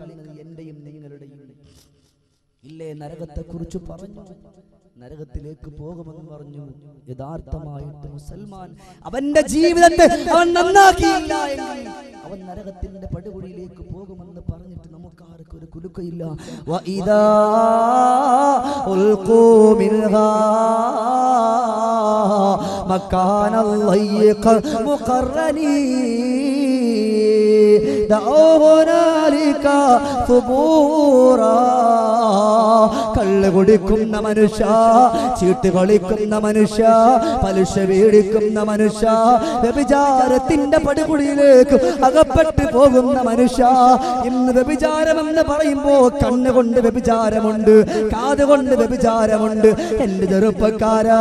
കണ്ണീർ എന്റെയും നിങ്ങളുടെയും. ഇല്ലേ നരകത്തെ കുറിച്ച് പറഞ്ഞു. നരകത്തിലേക്ക് പോകുമെന്ന് പറഞ്ഞു. യഥാർത്ഥമായിട്ട് മുസൽമാൻ അവന്റെ ജീവിതത്തെ അവൻ നന്നാക്കിയില്ല അവൻ നരകത്തിന്റെ പടുകുഴിയിലേക്ക് പോകുമെന്ന് പറഞ്ഞിട്ട് നമുക്ക് ആർക്കും ഒരു കുലുക്കയില്ല. ളയ്യിഖ മുഖറനീ د اوهرال കള്ള് കുടിക്കുന്ന മനുഷ്യ ചീട്ട് കളിക്കുന്ന മനുഷ്യ പലിശ വീടിക്കുന്ന മനുഷ്യ വ്യഭിചാരത്തിന്റെ പടുകുടിയിലേക്ക് അകപ്പെട്ടു പോകുന്ന മനുഷ്യ. ഇന്ന് വ്യഭിചാരമെന്ന് പറയുമ്പോ കണ്ണുകൊണ്ട് വ്യഭിചാരമുണ്ട് കാതുകൊണ്ട് വ്യഭിചാരമുണ്ട്. എന്റെ ചെറുപ്പക്കാരാ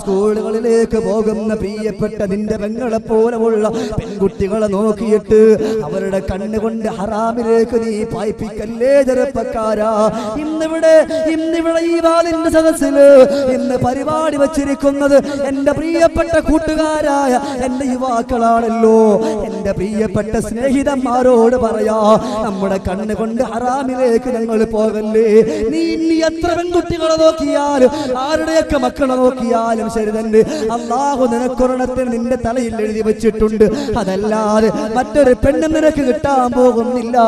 സ്കൂളുകളിലേക്ക് പോകുന്ന പ്രിയപ്പെട്ട നിന്റെ പെങ്ങളെ പോലെയുള്ള പെൺകുട്ടികളെ നോക്കിയിട്ട് അവരുടെ കണ്ണുകൊണ്ട് ഹറാമിലേക്ക് നീ പായിപ്പിക്കല്ലേ ചെറുപ്പക്കാരാ. ഇന്നിവിടെ ഇന്നിവിടെ ഈ വാലിന്റെ സദസ്സിൽ ഇന്ന് പരിപാടി വച്ചിരിക്കുന്നത് എന്റെ പ്രിയപ്പെട്ട കൂട്ടുകാരായ എന്റെ യുവാക്കളാണല്ലോ. എന്റെ പ്രിയപ്പെട്ട സ്നേഹിതന്മാരോട് പറയാ നമ്മുടെ കണ്ണുകൊണ്ട് ഹറാമിലേക്ക് ഞങ്ങൾ പോകല്ലേ. നീ ഇനി എത്ര പെൺകുട്ടികളെ നോക്കിയാലും ആരുടെയൊക്കെ മക്കളെ നോക്കിയാലും ശരി തന്നെ. അള്ളാഹു നിനക്കൊരെണ്ണത്തിൽ നിന്റെ തലയിൽ എഴുതി വെച്ചിട്ടുണ്ട്. അതല്ലാതെ മറ്റൊരു പെണ്ണ് നിനക്ക് കിട്ടാൻ പോകുന്നില്ല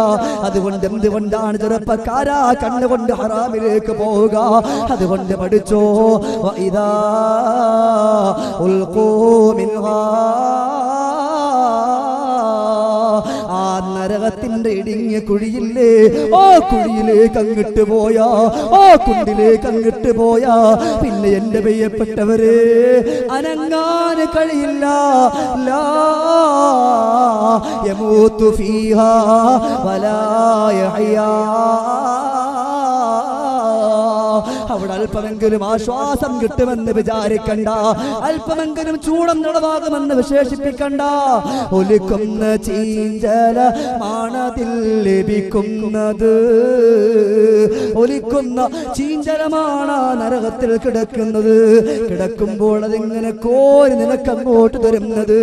അതുകൊണ്ട് എന്തുകൊണ്ടാണ് ചെറുപ്പക്കാരാ കണ്ണുകൊണ്ട് ഹറാമിലേക്ക് പോവുക? അതുകൊണ്ട് പഠിച്ചോ ഇതാ ഉൽക്കോ ആ നരകത്തിന്റെ ഇടുങ്ങിയ കുഴിയില്ലേ? ആ കുഴിയിലേക്ക് അങ്ങിട്ട് പോയാ ആ കുണ്ടിലേക്ക് അങ്ങിട്ട് പോയാ. പിന്നെ എന്റെ പെയ്യപ്പെട്ടവരെ അനങ്ങാൻ കഴിയില്ല. ലാ യമൂത്തു ഫീഹാ വലാ യഹ്യാ. അവിടെ അല്പമെങ്കിലും ആശ്വാസം കിട്ടുമെന്ന് വിചാരിക്കണ്ട. അല്പമെങ്കിലും ചൂടം നടവാകുമെന്ന് വിശേഷിപ്പിക്കണ്ട. ഒലിക്കുന്ന ചീഞ്ചല മാണതിൽ ലഭിക്കുന്നത്. ഒലിക്കുന്ന ചീഞ്ചലമാണ് നരകത്തിൽ കിടക്കുന്നത്. കിടക്കുമ്പോൾ അതിങ്ങനെ കോരി നിനക്കങ്ങോട്ട് തരുന്നത്.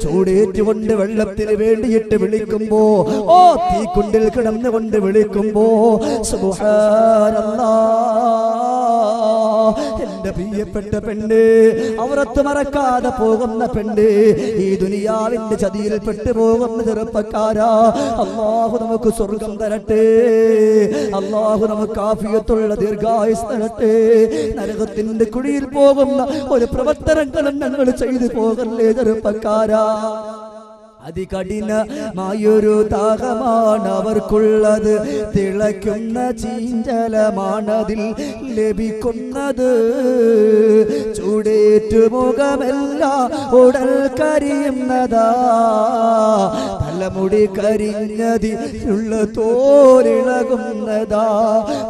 ചൂടേറ്റുകൊണ്ട് വെള്ളത്തിന് വേണ്ടിയിട്ട് വിളിക്കുമ്പോ ഓ തീക്കുണ്ടിൽ കിടന്നുകൊണ്ട് വിളിക്കുമ്പോ സുബ്ഹാനല്ലാ. എന്റെ പ്രിയപ്പെട്ട പെണ്ണ് അവരത്ത് മറക്കാതെ പോകുന്ന പെണ്ണ് ഈ ദുനിയാവിന്റെ ചതിയിൽ പെട്ടു പോകുന്ന ചെറുപ്പക്കാരാ. അള്ളാഹു നമുക്ക് സ്വർഗം തരട്ടെ. അള്ളാഹു നമുക്ക് ആഫിയത്തുള്ള ദീർഘായുസ് തരട്ടെ. നരകത്തിന്റെ കുഴിയിൽ പോകുന്ന ഒരു പ്രവർത്തനങ്ങളും ഞങ്ങൾ ചെയ്തു പോകല്ലേ ചെറുപ്പക്കാരാ. അതികഠിനമായൊരു ദാഹമാണ് അവർക്കുള്ളത്. തിളയ്ക്കുന്ന ചീഞ്ചലമാണതിൽ ലഭിക്കുന്നത്. ചൂടേറ്റു മുഖമല്ല ഉടൽ കരിയുന്നതാ. തലമുടി കരിഞ്ഞതിലുള്ള തോലിളകുന്നതാ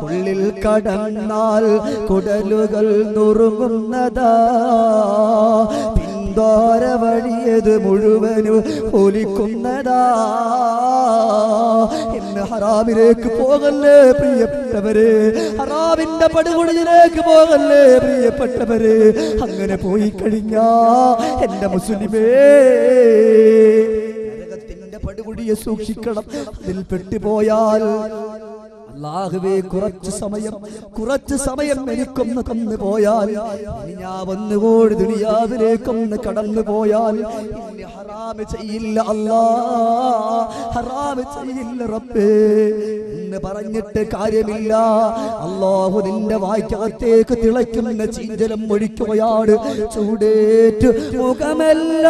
ഉള്ളിൽ കടന്നാൽ കുടലുകൾ നുറുങ്ങുന്നതാ. പിന്താര വഴിയത് മുഴുവനും ഒലിക്കുന്നതാ ഇന്ന് ഹറാമിലേക്ക് പോകല്ലേ പ്രിയപ്പെട്ടവരെ? ഹറാമിന്റെ പടുകുടിയിലേക്ക് പോകല്ലേ പ്രിയപ്പെട്ടവരെ? അങ്ങനെ പോയി കഴിഞ്ഞാ എന്റെ മുസ്ലിമേ. പടുകുടിയെ സൂക്ഷിക്കണം. അതിൽ പെട്ടുപോയാൽ അല്ലാഹുവേ കുറച്ച് സമയം കുറച്ച് സമയം എനിക്കൊന്ന് തന്നു പോയാൽ ഞാൻ വന്നുകൂടി ദുനിയാവിലേക്കൊന്ന് കടന്നു പോയാൽ ഹറാമ് ചെയ്യില്ല അല്ലാ ഹറാമ് ചെയ്യില്ല റബ്ബേ. എന്ന് പറഞ്ഞിട്ട് കാര്യമില്ല. അള്ളാഹു നിന്റെ വായ്ക്കകത്തേക്ക് തിളയ്ക്കുന്ന ചീഞ്ചലം ഒഴിക്കുകയാണ്. ചൂടേറ്റ് മുഖമല്ല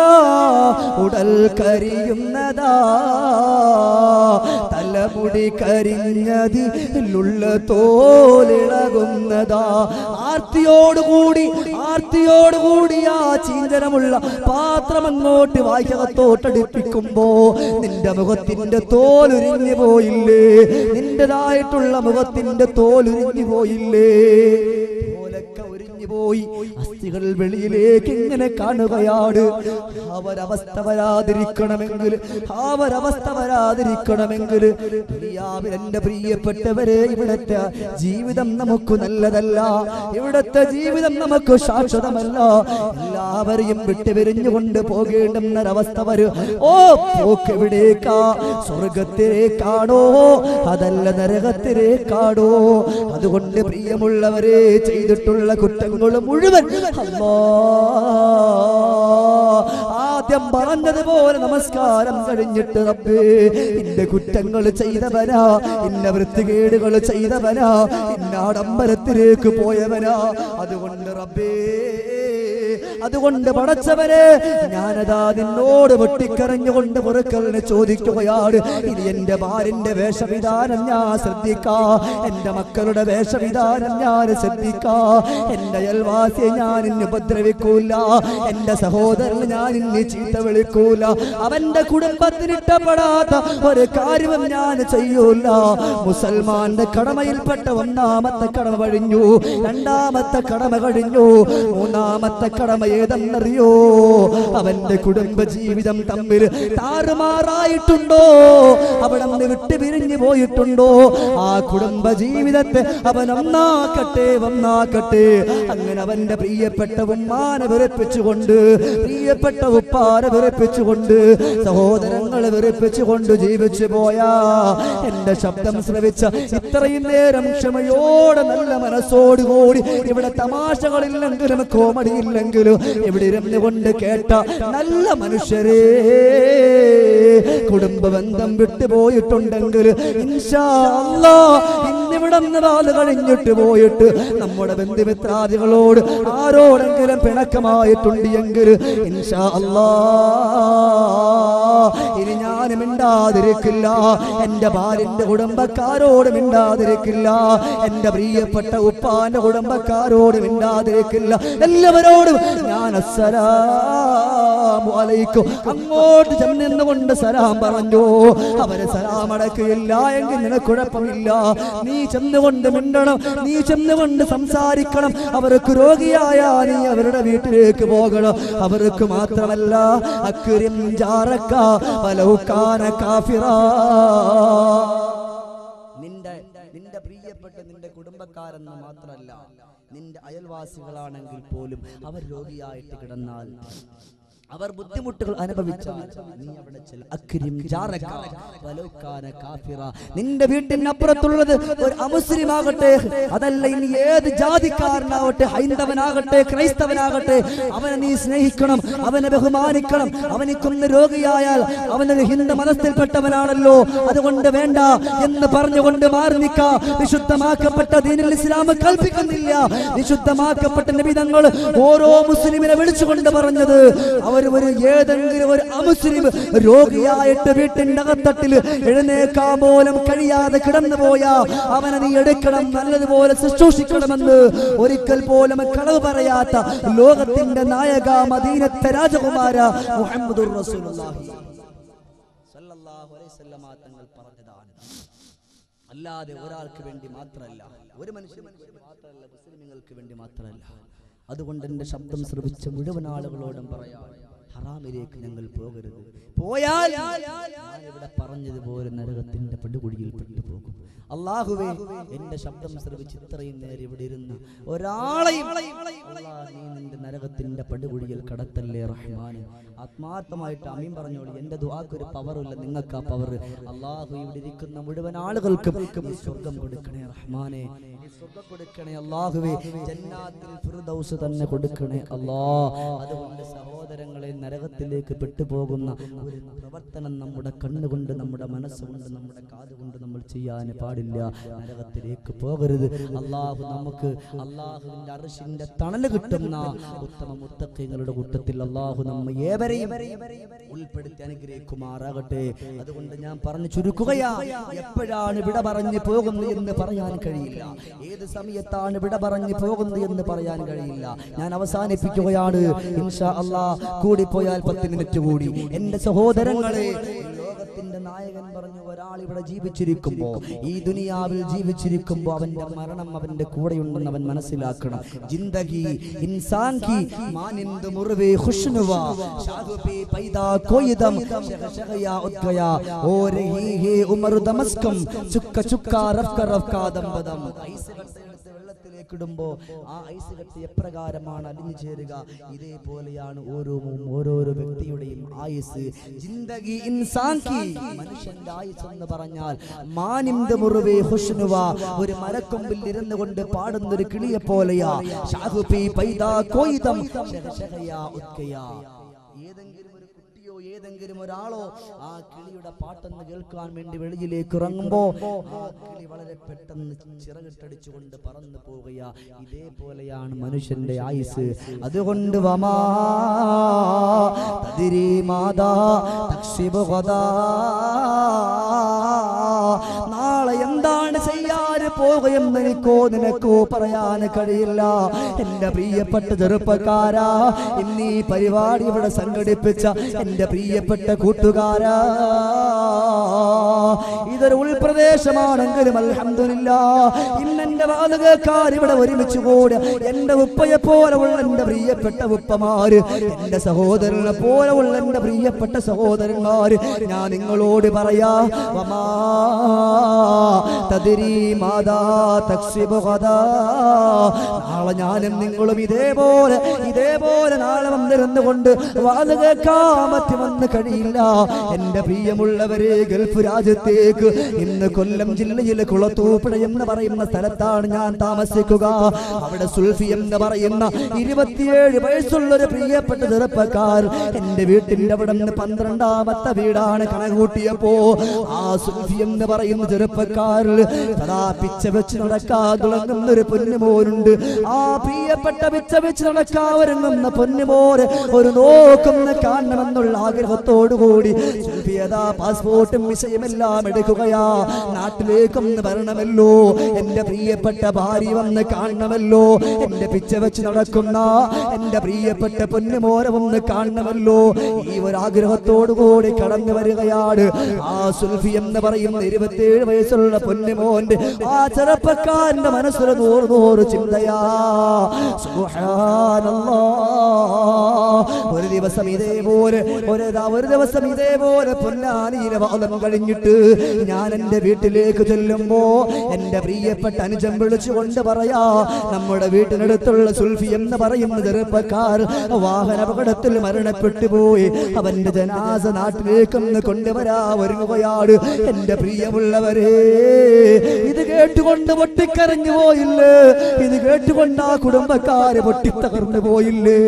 ഉടൽ കരിയുന്നതാ. തലമുടി കരിഞ്ഞതിലുള്ള തോലിളകുന്നതാ. ആർത്തിയോടുകൂടി ആർത്തിയോടുകൂടി ആ ചീന്തനമുള്ള പാത്രം അങ്ങോട്ട് വായിക്കകത്തോട്ടടുപ്പിക്കുമ്പോ നിന്റെ മുഖത്തിന്റെ തോലുരിഞ്ഞു പോയില്ലേ? നിന്റേതായിട്ടുള്ള മുഖത്തിന്റെ തോലുരിഞ്ഞു പോയില്ലേ? പോയി. അസ്ഥികൾ വെളിയിലേക്ക് ഇങ്ങനെ കാണുകയാണ് അവരവസ്ഥ വരാതിരിക്കണമെങ്കിൽ അവരവസ്ഥ വരാതിരിക്കണമെങ്കിൽ എന്റെ പ്രിയപ്പെട്ടവരെ ഇവിടത്തെ ജീവിതം നമുക്ക് നല്ലതല്ല. ഇവിടത്തെ ജീവിതം നമുക്ക് ശാശ്വതമല്ല. എല്ലാവരെയും വിട്ടുപിരിഞ്ഞുകൊണ്ട് പോകേണ്ടുന്നൊരവസ്ഥ വരും. ഓ പോക്ക് എവിടേക്കാ സ്വർഗത്തിലേക്കാണോ അതല്ല നരകത്തിലേക്കാണോ? അതുകൊണ്ട് പ്രിയമുള്ളവരെ ചെയ്തിട്ടുള്ള കുറ്റങ്ങൾ മുഴുവൻ. അല്ലാ. ആദ്യം പറഞ്ഞതുപോലെ നമസ്കാരം കഴിഞ്ഞിട്ട് റബ്ബേ ഇന്റെ കുറ്റങ്ങൾ ചെയ്തവനാ ഇന്ന വൃത്തികേടുകൾ ചെയ്തവനാ ഇന്ന പോയവനാ. അതുകൊണ്ട് റബ്ബേ അതുകൊണ്ട് പടച്ചവരെ ഞാനതാ നിന്നോട് വെട്ടിക്കരഞ്ഞുകൊണ്ട് പൊറുക്കലിനെ ചോദിക്കുകയാണ്. ഇനി എന്റെ ഭാര്യന്റെ വേഷവിധാനം ഞാൻ ശ്രദ്ധിക്കാ. എന്റെ മക്കളുടെ വേഷവിധാനം ഞാൻ ശ്രദ്ധിക്കാ. എന്റെ അയൽവാസിയെ ഞാൻ ഇന്ന് ഉപദ്രവിക്കൂല. എന്റെ സഹോദരന് ഞാൻ ഇന്ന് ചീത്ത വിളിക്കൂല. അവന്റെ കുടുംബത്തിന് ഇഷ്ടപ്പെടാത്ത ഒരു കാര്യവും ഞാൻ ചെയ്യൂല. മുസൽമാന്റെ കടമയിൽപ്പെട്ട ഒന്നാമത്തെ കടമ കഴിഞ്ഞു. രണ്ടാമത്തെ കടമ കഴിഞ്ഞു. മൂന്നാമത്തെ കടമ ഏതെന്നറിയോ? അവന്റെ കുടുംബ ജീവിതം തമ്മിൽ താറുമാറായിട്ടുണ്ടോ? അവിടെ നിന്ന് വിട്ടു പിരിഞ്ഞു പോയിട്ടുണ്ടോ? ആ കുടുംബ ജീവിതത്തെ അവൻ ഒന്നാക്കട്ടെ ഒന്നാക്കട്ടെ. അങ്ങനെ അവന്റെ പ്രിയപ്പെട്ട ഉമ്മാനെ വിറപ്പിച്ചുകൊണ്ട് പ്രിയപ്പെട്ട ഉപ്പാനെ വിറപ്പിച്ചുകൊണ്ട് സഹോദരങ്ങളെ വിറപ്പിച്ചുകൊണ്ട് ജീവിച്ചു പോയാ എന്റെ ശബ്ദം ശ്രവിച്ച ഇത്രയും നേരം ക്ഷമയോടെ നല്ല മനസ്സോടുകൂടി ഇവിടെ തമാശകളില്ലെങ്കിലും കോമഡി ഇല്ലെങ്കിലും ഇവിടെ ഇരുന്ന് കൊണ്ട് കേട്ട നല്ല മനുഷ്യരെ. കുടുംബ ബന്ധം വിട്ടുപോയിട്ടുണ്ടെങ്കിൽ ഇൻഷാ ഇന്നിവിടെ നാൾ കഴിഞ്ഞിട്ട് പോയിട്ട് നമ്മുടെ ബന്ധുമിത്രാദികളോട് ആരോടെങ്കിലും പിണക്കമായിട്ടുണ്ട് എങ്കിൽ ഇൻഷാ ഇനി ഞാൻ മിണ്ടാതിരിക്കില്ല. എന്റെ ഭാര്യന്റെ കുടുംബക്കാരോട് മിണ്ടാതിരിക്കില്ല. എന്റെ പ്രിയപ്പെട്ട ഉപ്പാന്റെ കുടുംബക്കാരോട് മിണ്ടാതിരിക്കില്ല. എല്ലാവരോടും ഞാൻ അസ്സലാമു അലൈക്കും. അങ്ങോട്ട് ചെന്നിന്നുകൊണ്ട് സലാം പറഞ്ഞു. അവരെ സലാം അടക്കില്ല എങ്കിൽ നിനക്ക് കുഴപ്പമില്ല. നീ ചെന്നുകൊണ്ട് മിണ്ടണം. നീ ചെന്നുകൊണ്ട് സംസാരിക്കണം. അവർക്ക് രോഗിയായ നീ അവരുടെ വീട്ടിലേക്ക് പോകണം. അവർക്ക് മാത്രമല്ല അക്കുര്യം ജാറക്ക പലൗക്കാന കാഫിറ. നിന്റെ നിന്റെ പ്രിയപ്പെട്ട നിന്റെ കുടുംബക്കാരെന്ന് മാത്രമല്ല നിന്റെ അയൽവാസികളാണെങ്കിൽ പോലും അവർ രോഗിയായിട്ട് കിടന്നാൽ അവർ ബുദ്ധിമുട്ടുകൾ അനുഭവിച്ചാൽ നീ അവിടെ. അക്രിം. നിന്റെ വീട്ടിനപ്പുറത്തുള്ളത് ഒരു അമുസ്ലിമാകട്ടെ. അതല്ല ഇനി ഏത് ജാതിക്കാരനാവട്ടെ? ഹൈന്ദവനാകട്ടെ ക്രൈസ്തവനാകട്ടെ? അവനെ നീ സ്നേഹിക്കണം അവനെ ബഹുമാനിക്കണം. അവനിക്കൊന്ന് രോഗിയായാൽ അവനൊരു ഹിന്ദു മതത്തിൽപ്പെട്ടവനാണല്ലോ. അതുകൊണ്ട് വേണ്ട എന്ന് പറഞ്ഞുകൊണ്ട് മാറി നിൽക്ക വിശുദ്ധമാക്കപ്പെട്ട ദീനിൽ ഇസ്ലാം കൽപ്പിക്കുന്നില്ല. വിശുദ്ധമാക്കപ്പെട്ട നിബിധങ്ങൾ ഓരോ മുസ്ലിമിനെ വിളിച്ചുകൊണ്ട് പറഞ്ഞത് അവർ ഒരു ഏതെങ്കിലും ഒരു അമുസ്ലിം രോഗിയായിട്ട് വീട്ടിന്റെ അകത്തട്ടിൽ എഴുന്നേക്കാൻ പോലും കഴിയാതെ കിടന്നു പോയാ അവനെ നീ എടുക്കണം നല്ലതുപോലെ ശുശ്രൂഷിക്കണമെന്ന് ഒരിക്കൽ പോലും കളവ് പറയാത്ത ലോകത്തിന്റെ നായക മദീനത്തെ രാജകുമാര മുഹമ്മദ് തങ്ങൾ അല്ലാതെ ഒരാൾക്ക് വേണ്ടി മാത്രമല്ല ഒരു മനുഷ്യന് മാത്രമല്ല വേണ്ടി മാത്രമല്ല. അതുകൊണ്ട് എന്റെ ശബ്ദം ശ്രവിച്ച മുഴുവൻ ആളുകളോടും പറയാം ഹറാമിലേക്ക് ഞങ്ങൾ പോകരുത്. പോയാൽ ഇവിടെ പറഞ്ഞതുപോലെ നരകത്തിന്റെ പടുകുഴിയിൽ പെട്ടുപോകും. അള്ളാഹുവേ എന്റെ ശബ്ദം ശ്രവിച്ച് ഇത്രയും നേരം ഇവിടെ ഇരുന്ന് ഒരാളെയും നരകത്തിന്റെ പടുകുഴിയിൽ കടത്തല്ലേ റഹ്മാൻ ആത്മാർത്ഥമായിട്ട് അമീൻ പറഞ്ഞോളൂ. എന്റെ ദുവാക്കൊരു പവറില്ല നിങ്ങൾക്ക് ആ പവർ അള്ളാഹു ഇവിടെ ഇരിക്കുന്ന മുഴുവൻ ആളുകൾക്കും സ്വർഗം കൊടുക്കണേ റഹ്മാനെ. സ്വർഗം കൊടുക്കണേ അള്ളാഹുവേ. ജന്നാത്തിൽ ഫിർദൗസ് തന്നെ കൊടുക്കണേ അല്ലാ അതുകൊണ്ട് സഹോദരങ്ങളെ നരകത്തിലേക്ക് പെട്ടുപോകുന്ന ഒരു പ്രവർത്തനം നമ്മുടെ കണ്ണുകൊണ്ട് നമ്മുടെ മനസ്സുകൊണ്ട് നമ്മുടെ കാതുകൊണ്ട് നമ്മൾ ചെയ്യാൻ പാടില്ല. നരകത്തിലേക്ക് പോകരുത്. അള്ളാഹു നമുക്ക് അള്ളാഹുവിന്റെ അറിശിന്റെ തണൽ കിട്ടുന്ന ഉത്തമ മുത്തക്കങ്ങളുടെ കൂട്ടത്തിൽ അള്ളാഹു നമ്മ ഏവരെയും ഉൾപ്പെടുത്തി അനുഗ്രഹിക്കുമാറാകട്ടെ. അതുകൊണ്ട് ഞാൻ പറഞ്ഞു ചുരുക്കുകയാ. എപ്പോഴാണ് വിട പറഞ്ഞു പോകുന്നത് എന്ന് പറയാൻ കഴിയില്ല. ഏത് സമയത്താണ് വിട പറഞ്ഞു പോകുന്നത് എന്ന് പറയാൻ കഴിയില്ല. ഞാൻ അവസാനിപ്പിക്കുകയാണ്. ഇൻഷാ അള്ളാ കൂടിപ്പോയാൽ പത്ത് മിനിറ്റ് കൂടി. എന്റെ സഹോദരങ്ങളെ ലോകത്തിന്റെ നായകൻ പറഞ്ഞു ഒരാൾ ഇവിടെ ജീവിച്ചിരിക്കുമ്പോ ഈ ദുനിയാവിൽ ജീവിച്ചിരിക്കുമ്പോ അവന്റെ മരണം അവന്റെ കൂടെയുണ്ടെന്ന് അവൻ മനസ്സിലാക്കണം. ജിന്ദഗി ഇൻസാൻ കി മാനിന്ദ് മുർവേ ഖുശ്നുവ ഷാദു പേ പൈദാ കോയിദം ഷഗയ ഉദ്ഗയ. ഓർ ഹി ഹി ഉമർ ദമസ്കം. ചുക്ക ചുക്ക റഫ്ക റഫ്ക ദം ബദം ഐസ് ഇടുമ്പോ ആ ഐസ് എപ്രകാരമാണ് അലിഞ്ഞു ചേരുക? ഇതേപോലെയാണ് ഓരോ ഓരോരോ വ്യക്തിയുടെയും ആയുസ്. ജിന്ദഗി മനുഷ്യന്റെ ആയുസ് എന്ന് പറഞ്ഞാൽ മാനിന്ദ മുറിവേ ഹുഷ്നുവ ഒരു മരക്കൊമ്പിൽ ഇരുന്നു കൊണ്ട് പാടുന്ന ഒരു കിളിയെ പോലെയാ ഷാഹുപി കോയിദം. ശഗശഗയാ ഉത്കയാ. ഏതെങ്കിലും ഒരാളോ ആ കിളിയുടെ പാട്ടെന്ന് കേൾക്കാൻ വേണ്ടി വെളിയിലേക്ക് ഇറങ്ങുമ്പോ ആ കിളി വളരെ പെട്ടെന്ന് ചിറകിട്ടടിച്ചുകൊണ്ട് പറന്നു പോവുകയാ. ഇതേപോലെയാണ് മനുഷ്യന്റെ ആയുസ്. അതുകൊണ്ട് വമാ മാതാ നാളെ എന്താണ് ചെയ്യാൻ പോകുകയെന്ന് എനിക്കോ നിനക്കോ പറയാൻ കഴിയില്ല എന്റെ പ്രിയപ്പെട്ട ചെറുപ്പക്കാരാ ഇന്ന് പരിപാടി ഇവിടെ സംഘടിപ്പിച്ച എന്റെ പ്രിയപ്പെട്ട കൂട്ടുകാരാ ഇതൊരു ഉൾപ്രദേശമാണെങ്കിലും അലഹമില്ല ഇന്ന് എന്റെ വാതകക്കാർ ഇവിടെ ഒരുമിച്ച് കൂടി എന്റെ ഉപ്പയെ പോലെ ഉള്ള എന്റെ പ്രിയപ്പെട്ട ഉപ്പമാര് എന്റെ സഹോദരനെ പോലെ ഉള്ള എന്റെ പ്രിയപ്പെട്ട സഹോദരന്മാര് ഞാൻ നിങ്ങളോട് പറയാ. നാളെ ഞാനും നിങ്ങളും ഇതേപോലെ ഇതേപോലെ നാളെ വന്നിരുന്നു കൊണ്ട് വാഴ കേൾക്കാൻ പറ്റുമെന്ന് കഴിയില്ല. എന്റെ പ്രിയമുള്ളവരെ ഗൾഫ് രാജ്യത്തേക്ക് ഇന്ന് കൊല്ലം ജില്ലയിലെ കുളത്തൂപ്പുഴ എന്ന് പറയുന്ന സ്ഥലത്താണ് ഞാൻ താമസിക്കുക. അവിടെ സുൽഫി എന്ന് പറയുന്ന ഇരുപത്തിയേഴ് വയസ്സുള്ള ഒരു പ്രിയപ്പെട്ട ചെറുപ്പക്കാർ എന്റെ വീട്ടിന്റെ അവിടെ നിന്ന് പന്ത്രണ്ടാമത്തെ വീടാണ് കണകൂട്ടിയപ്പോ ആ സുൽഫി എന്ന് പറയുന്ന ചെറുപ്പക്കാരിൽ സദാ പിച്ച വെച്ച് നടക്കാൻ തുടങ്ങുന്ന ഒരു പൊന്നുമോനുണ്ട് ആ പ്രിയപ്പെട്ട പിച്ച വെച്ച് നടക്കാൻ ഒരുങ്ങുന്ന പൊന്നുമോന് ഒരു നോക്കുന്ന കാണണമെന്നുള്ള ആഗ്രഹത്തോടുകൂടി. പാസ്പോർട്ടും വിഷയമെല്ലാം എടുക്കുകയാ. നാട്ടിലേക്കൊന്ന് വരണമല്ലോ. എന്റെ പ്രിയപ്പെട്ട ഭാര്യ വന്ന് കാണണമല്ലോ. എന്റെ പിച്ച വെച്ച് നടക്കുന്ന എന്റെ പ്രിയപ്പെട്ട പൊന്നുമോനെ ഒന്ന് കാണണമല്ലോ. ഈ ഒരു ആഗ്രഹത്തോടു കൂടി കടന്നു വരികയാണ്. ആ സുൽഫി എന്ന് പറയുന്ന ഇരുപത്തിയേഴ് വയസ്സുള്ള പൊന്നുമോന്റെ ആ ചെറുപ്പക്കാരന്റെ മനസ്സിൽ നൂറ് നൂറ് ചിന്തയാ. ഒരു ദിവസം ഇതേപോലെ ഒരു ഒരു ദിവസം ഇതേപോലെ പൊന്നാനിയിലെ വാദം കഴിഞ്ഞിട്ട് ഞാൻ എന്റെ വീട്ടിലേക്ക് ചെല്ലുമ്പോ എന്റെ പ്രിയപ്പെട്ട അനുജം വിളിച്ചുകൊണ്ട് പറയാ നമ്മുടെ വീട്ടിനടുത്തുള്ള സുൽഫി എന്ന് പറയുന്ന ചെറുപ്പക്കാർ വാഹന അപകടത്തിൽ മരണപ്പെട്ടു പോയി. അവന്റെ ജനാസ നാട്ടിലേക്കൊന്ന് കൊണ്ടുവരാ ഒരുങ്ങുകയാണ് എന്റെ പ്രിയമുള്ളവരെ. ഇത് കേട്ടുകൊണ്ട് പൊട്ടിക്കരഞ്ഞു പോയില്ലേ? ഇത് കേട്ടുകൊണ്ട് ആ കുടുംബക്കാര് പൊട്ടിത്തകർന്നു പോയില്ലേ?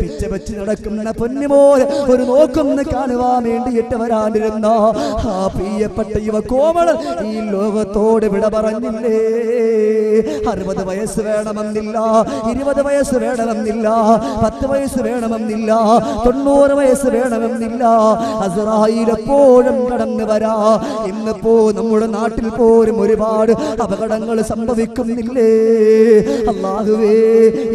പിച്ച വെച്ച് നടക്കുന്ന പൊന്നുപോലെ ഒരു നോക്കൊന്ന് കാണുവാൻ വേണ്ടിയിട്ട് വരാനിരുന്ന? ആ പ്രിയപ്പെട്ട യുവ കോമളൻ ഈ ലോകത്തോട് വിട പറഞ്ഞില്ലേ? അറുപത് വയസ്സ് വേണമെന്നില്ല ഇരുപത് വയസ്സ് വേണമെന്നില്ല പത്ത് വയസ്സ് വേണമെന്നില്ല തൊണ്ണൂറ് വയസ്സ് വേണമെന്നില്ല. അസറായിൽ എപ്പോഴും കടന്നു വരാ. ഇന്നിപ്പോ നമ്മുടെ നാട്ടിൽ പോലും ഒരുപാട് അപകടങ്ങൾ സംഭവിക്കുന്നില്ലേ? അള്ളാഹുവേ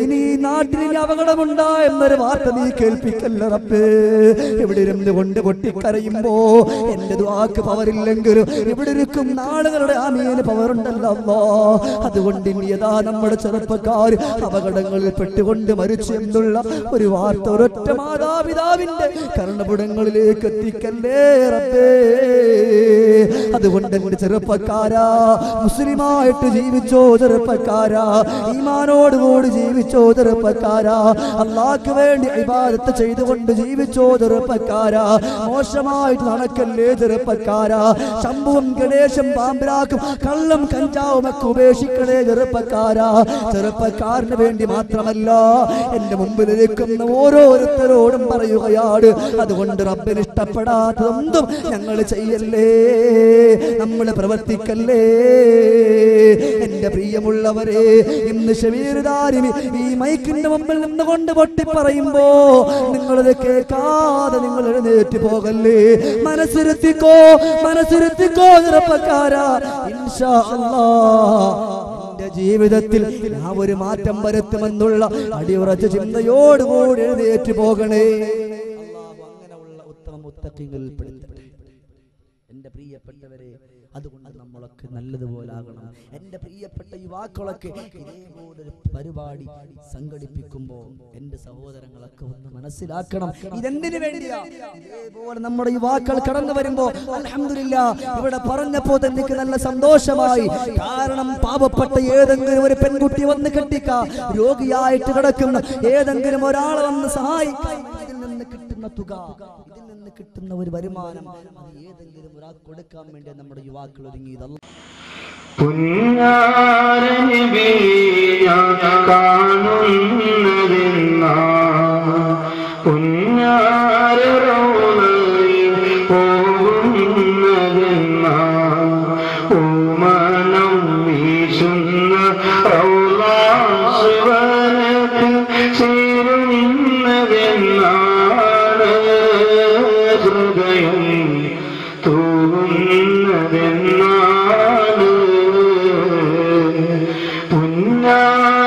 ഇനി നാട്ടിൽ അപകടമുണ്ടാ എന്നൊരു വാർത്ത നീ കേൾപ്പിക്കല്ല റബ്ബേ? ഇവിടെ ഇരുന്ന് കൊണ്ട് പൊട്ടിക്കരയുമ്പോ എന്റെ ദ്വാക്ക് പവറില്ലെങ്കിലും ഇവിടെ ഇരിക്കും നാളുകളുടെ ആമീന് പവറുണ്ടല്ലോ. അതുകൊണ്ട് ഇനി യഥാ നമ്മുടെ ചെറുപ്പക്കാർ അപകടങ്ങളിൽ പെട്ടുകൊണ്ട് മരിച്ചു എന്നുള്ള ഒരു വാർത്ത ഒരൊറ്റ മാതാപിതാവിന്റെ കർണപുടങ്ങളിലേക്ക് എത്തിക്കല്ലേ റബ്ബേ? അതുകൊണ്ട് എന്റെ ചെറുപ്പക്കാരാ മുസ്ലിമായിട്ട് ജീവിച്ചോ ചെറുപ്പക്കാരാ ഈമാനോടുകൂടി ജീവിച്ചോ ചെറുപ്പക്കാരാ അള്ളാഹ്ക്ക് വേണ്ടി ഇബാദത്ത് ചെയ്തുകൊണ്ട് ജീവിച്ചോ ചെറുപ്പക്കാരാ മോശമായിട്ട് നടക്കല്ലേ ചെറുപ്പക്കാരാ ശംഭുവും ഗണേശം പാമ്പ്രാക്കും കള്ളം കഞ്ചാവും ഒക്കെ ഉപേക്ഷിക്കണേ ചെറുപ്പക്കാരാ. ചെറുപ്പക്കാരന് വേണ്ടി മാത്രമല്ല എന്റെ മുമ്പിൽ നിൽക്കുന്ന ഓരോരുത്തരോടും പറയുകയാണ് അതുകൊണ്ട് റബ്ബിന് ഇഷ്ടപ്പെടാത്തതൊന്നും ഞങ്ങൾ ചെയ്യല്ലേ? നമ്മൾ പ്രവർത്തിക്കല്ലേ? എന്റെ പ്രിയമുള്ളവരെ ഇന്ന് ഷമീർദാരിമി ഈ മൈക്കിന്റെ മുമ്പിൽ നിന്നുകൊണ്ട് പൊട്ടി പറയുമ്പോ നിങ്ങളത് കേൾക്കാതെ നിങ്ങൾ എഴുന്നേറ്റ് പോകല്ലേ? മനസ്സിരുത്തിക്കോ മനസ്സിരുത്തിക്കോ ചെറുപ്പക്കാരാ. ഇൻഷാ അല്ലാ. ജീവിതത്തിൽ ഞാൻ ഒരു മാറ്റം വരുത്തുമെന്നുള്ള അടിയുറച്ച ചിന്തയോടുകൂടി എഴുന്നേറ്റ് പോകണേ. അങ്ങനെയുള്ള ഉത്തമ മുത്തക്കിങ്ങളിൽ എന്റെ പ്രിയപ്പെട്ടവരെ അതുകൊണ്ട് നമ്മളൊക്കെ നല്ലതുപോലെ ആകണം. എന്റെ പ്രിയപ്പെട്ട യുവാക്കളൊക്കെ ഇതേപോലൊരു പരിപാടി സംഘടിപ്പിക്കുമ്പോൾ എന്റെ സഹോദരങ്ങളൊക്കെ ഒന്ന് മനസ്സിലാക്കണം. ഇതെന്തിനു വേണ്ടിയാ? ഇതേപോലെ നമ്മുടെ യുവാക്കൾ കടന്നു വരുമ്പോ അലഹമില്ല ഇവിടെ പറഞ്ഞപ്പോ തന്നെ നല്ല സന്തോഷമായി. കാരണം പാപപ്പെട്ട ഏതെങ്കിലും ഒരു പെൺകുട്ടി വന്ന് കെട്ടിക്ക രോഗിയായിട്ട് കിടക്കുന്ന. ഏതെങ്കിലും ഒരാളെ വന്ന് സഹായിക്കാൻ ഇതിൽ നിന്ന് കിട്ടുന്ന തുക. കിട്ടുന്ന ഒരു വരുമാനം അത് ഏതെങ്കിലും ഒരാൾ കൊടുക്കാൻ വേണ്ടി നമ്മുടെ യുവാക്കൾ ഒരുങ്ങിയതല്ല Señor.